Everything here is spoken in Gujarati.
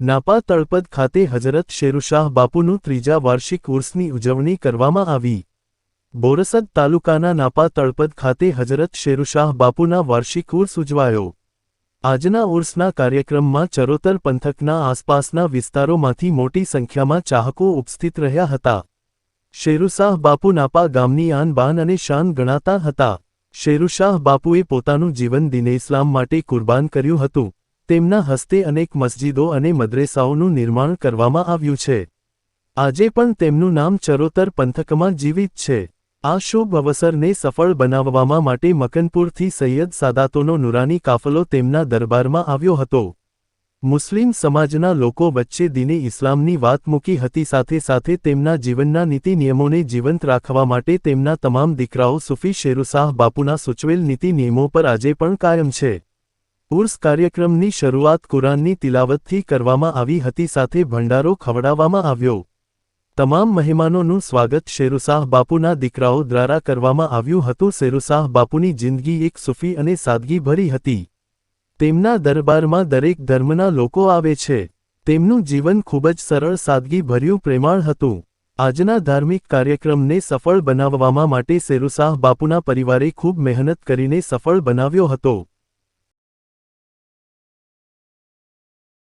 નાપા તળપદ ખાતે હજરત શેરુશાહ બાપુનું ત્રીજા વાર્ષિક ઉર્સની ઉજવણી કરવામાં આવી. બોરસદ તાલુકાના નાપા તળપદ ખાતે હઝરત શેરુશાહ બાપુના વાર્ષિક ઉર્સ ઉજવાયો. આજના ઉર્સના કાર્યક્રમમાં ચરોતર પંથકના આસપાસના વિસ્તારોમાંથી મોટી સંખ્યામાં ચાહકો ઉપસ્થિત રહ્યા હતા. શેરુશાહ બાપુ નાપા ગામની આનબાન અને શાન ગણાતા હતા. શેરુશાહ બાપુએ પોતાનું જીવન દિને ઇસ્લામ માટે કુરબાન કર્યું હતું. તેમના હસ્તે અનેક મસ્જિદો અને મદ્રેસાઓનું નિર્માણ કરવામાં આવ્યું છે. આજે પણ તેમનું નામ ચરોતર પંથકમાં જીવિત છે. આ શુભ અવસરને સફળ બનાવવામાં માટે મકનપુરથી સૈયદ સાદાતોનો નુરાની કાફલો તેમના દરબારમાં આવ્યો હતો. મુસ્લિમ સમાજના લોકો વચ્ચે દિને ઇસ્લામની વાત મૂકી હતી સાથે સાથે તેમના જીવનના નીતિ નિયમોને જીવંત રાખવા માટે તેમના તમામ દીકરાઓ સુફી શેરુશાહ બાપુના સૂચવેલ નીતિ નિયમો પર આજે પણ કાયમ છે. ઉર્સ કાર્યક્રમની શરૂઆત કુરાનની તિલાવતથી કરવામાં આવી હતી. સાથે ભંડારો ખવડાવવામાં આવ્યો. તમામ મહેમાનોનું સ્વાગત શેરુશાહ બાપુના દીકરાઓ દ્વારા કરવામાં આવ્યું હતું. શેરુશાહ બાપુની જિંદગી એક સુફી અને સાદગી ભરી હતી. તેમના દરબારમાં દરેક ધર્મના લોકો આવે છે. તેમનું જીવન ખૂબ જ સરળ સાદગી ભર્યું પ્રેમાળ હતું. આજના ધાર્મિક કાર્યક્રમને સફળ બનાવવામાં માટે શેરુશાહ બાપુના પરિવારે ખૂબ મહેનત કરીને સફળ બનાવ્યો હતો.